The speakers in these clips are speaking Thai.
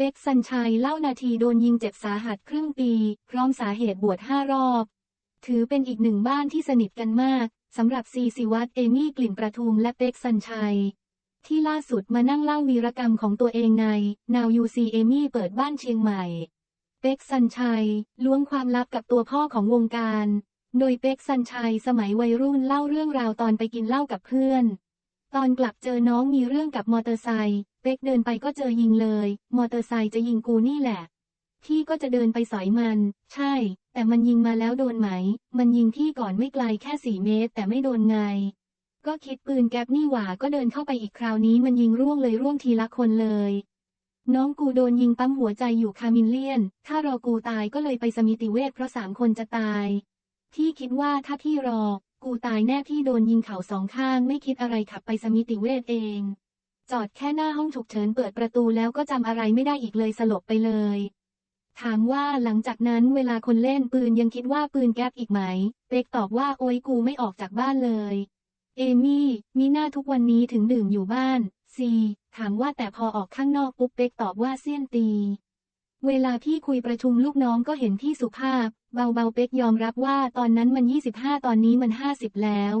เป็กสัญชัยเล่านาทีโดนยิงเจ็บสาหัสครึ่งปี พร้อมสาเหตุบวชห้ารอบ ถือเป็นอีกหนึ่งบ้านที่สนิทกันมากสำหรับซีสิวัตเอมี่กลิ่นประทุมและเป็กสัญชัย ที่ล่าสุดมานั่งเล่าวีรกรรมของตัวเองใน Now You See Amy เปิดบ้านเชียงใหม่ เป็กสัญชัยล้วงความลับกับตัวพ่อของวงการ โดยเป็กสัญชัยสมัยวัยรุ่นเล่าเรื่องราวตอนไปกินเหล้ากับเพื่อน ตอนกลับเจอน้องมีเรื่องกับมอเตอร์ไซค์ เป็กเดินไปก็เจอยิงเลย มอเตอร์ไซค์จะยิงกูนี่แหละ พี่ก็จะเดินไปสอยมัน ใช่ แต่มันยิงมาแล้วโดนไหม มันยิงพี่ก่อนไม่ไกลแค่สี่เมตร แต่ไม่โดนไง ก็คิดปืนแก๊ปนี่หว่าก็เดินเข้าไปอีกคราวนี้มันยิงร่วงเลยร่วงทีละคนเลย น้องกูโดนยิงปั๊มหัวใจอยู่คามิลเลียน ถ้ารอกูตายก็เลยไปสมิติเวชเพราะสามคนจะตาย พี่คิดว่าถ้าพี่รอ กูตายแน่พี่โดนยิงเข่าสองข้างไม่คิดอะไรขับไปสมิติเวชเอง จอดแค่หน้าห้องฉุกเฉินเปิดประตูแล้วก็จำอะไรไม่ได้อีกเลยสลบไปเลย ถามว่าหลังจากนั้นเวลาคนเล่นปืนยังคิดว่าปืนแก๊ปอีกไหม เป็กตอบว่าโอ๊ยกูไม่ออกจากบ้านเลย เอมี่ มีหน้าทุกวันนี้ถึงดื่มอยู่บ้าน ซี ถามว่าแต่พอออกข้างนอกปุ๊บเป็กตอบว่าเสี้ยนตี เวลาพี่คุยประชุมลูกน้องก็เห็นพี่สุภาพ เบาๆเป็กยอมรับว่าตอนนั้นมัน 25 ตอนนี้มัน 50 แล้ว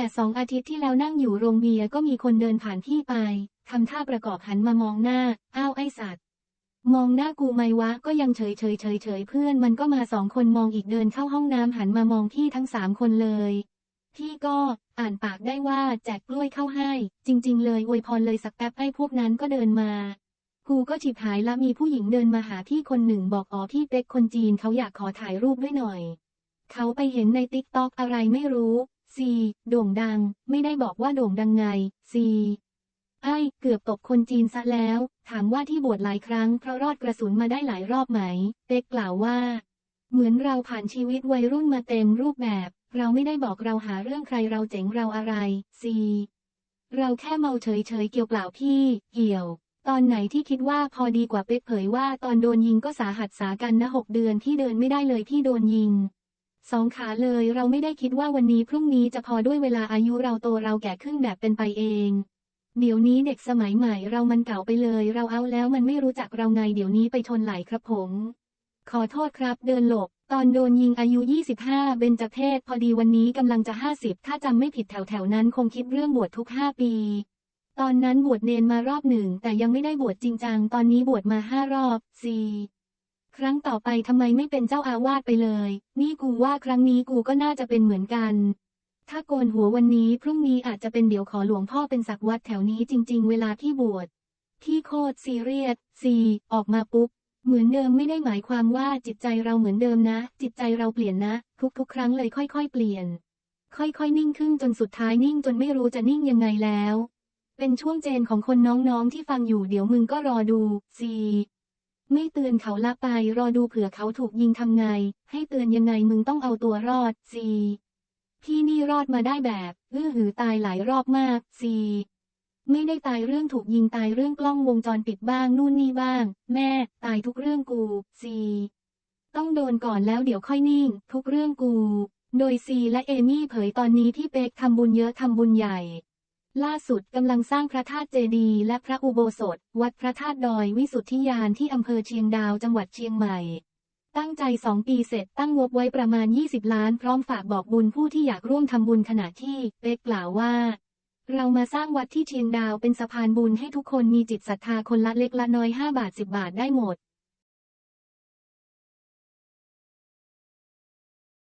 แต่สองอาทิตย์ที่แล้วนั่งอยู่โรงเบียร์ก็มีคนเดินผ่านพี่ไป ทำท่าประกอบหันมามองหน้า อ้าวไอสัตว์ มองหน้ากูไหมวะ ก็ยังเฉยเฉยเฉยเฉยเพื่อนมันก็มาสองคนมองอีกเดินเข้าห้องน้ำหันมามองพี่ทั้งสามคนเลยพี่ก็อ่านปากได้ว่าแจกกล้วยเข้าให้ จริง ๆ เลยอวยพรเลยสักแป๊บไอ้พวกนั้นก็เดินมา กูก็ฉิบหายละมีผู้หญิงเดินมาหาพี่คนหนึ่งบอกอ๋อพี่เป็กคนจีนเขาอยากขอถ่ายรูปด้วยหน่อย เขาไปเห็นในติ๊กต็อกอะไรไม่รู้ ซีโด่งดัง ไม่ได้บอกว่าโด่งดังไงซีไอ้เกือบตกคนจีนซะแล้ว ถามว่าที่บวชหลายครั้งเพราะรอดกระสุนมาได้หลายรอบไหมเป็กกล่าวว่า เหมือนเราผ่านชีวิตวัยรุ่นมาเต็มรูปแบบ เราไม่ได้บอกเราหาเรื่องใครเราเจ๋งเราอะไรซีเราแค่เมาเฉยๆเกี่ยวเปล่าพี่เกี่ยว ตอนไหนที่คิดว่าพอดีกว่าเป็กเผยว่าตอนโดนยิงก็สาหัสสากันนะหกเดือนที่เดินไม่ได้เลยที่โดนยิง สองขาเลยเราไม่ได้คิดว่าวันนี้พรุ่งนี้จะพอด้วยเวลาอายุเราโตเราแก่ขึ้นแบบเป็นไปเอง เดี๋ยวนี้เด็กสมัยใหม่เรามันเก่าไปเลย เราเอาแล้วมันไม่รู้จักเราไงเดี๋ยวนี้ไปชนไหลครับผม ขอโทษครับเดินหลบ ตอนโดนยิงอายุ 25 เบญจเพศพอดีวันนี้กำลังจะ 50 ถ้าจำไม่ผิดแถวๆนั้นคงคิดเรื่องบวชทุก 5 ปี ตอนนั้นบวชเนนมารอบหนึ่งแต่ยังไม่ได้บวชจริงจังตอนนี้บวชมาห้ารอบสี่ ครั้งต่อไปทำไมไม่เป็นเจ้าอาวาสไปเลย นี่กูว่าครั้งนี้กูก็น่าจะเป็นเหมือนกัน ถ้าโกนหัววันนี้พรุ่งนี้อาจจะเป็นเดี๋ยวขอหลวงพ่อเป็นสักวัดแถวนี้จริง ๆ เวลาที่บวชที่โคตรซีเรียสซีออกมาปุ๊บเหมือนเดิมไม่ได้หมายความว่าจิตใจเราเหมือนเดิมนะ จิตใจเราเปลี่ยนนะ ทุกๆ ครั้งเลยค่อย ๆ เปลี่ยน ค่อยๆ นิ่งขึ้นจนสุดท้ายนิ่งจนไม่รู้จะนิ่งยังไงแล้ว เป็นช่วงเจนของคนน้องๆที่ฟังอยู่เดี๋ยวมึงก็รอดูซี ไม่เตือนเขาละไป รอดูเผื่อเขาถูกยิงทำไง ให้เตือนยังไงมึงต้องเอาตัวรอดซีพี่นี่รอดมาได้แบบอื้อหือตายหลายรอบมากซีไม่ได้ตายเรื่องถูกยิงตายเรื่องกล้องวงจรปิดบ้างนู่นนี่บ้าง แม่ ตายทุกเรื่องกูซีต้องโดนก่อนแล้วเดี๋ยวค่อยนิ่ง ทุกเรื่องกู โดยซีและเอมี่เผยตอนนี้ที่เป็กทำบุญเยอะทำบุญใหญ่ ล่าสุดกำลังสร้างพระธาตุเจดีย์และพระอุโบสถ วัดพระธาตุดอยวิสุทธิยานที่อำเภอเชียงดาวจังหวัดเชียงใหม่ ตั้งใจสองปีเสร็จตั้งงบไว้ประมาณ 20 ล้านพร้อมฝากบอกบุญผู้ที่อยากร่วมทำบุญขณะที่เป็กกล่าวว่า เรามาสร้างวัดที่เชียงดาวเป็นสะพานบุญให้ทุกคนมีจิตศรัทธาคนละเล็กละน้อย 5 บาท 10 บาทได้หมด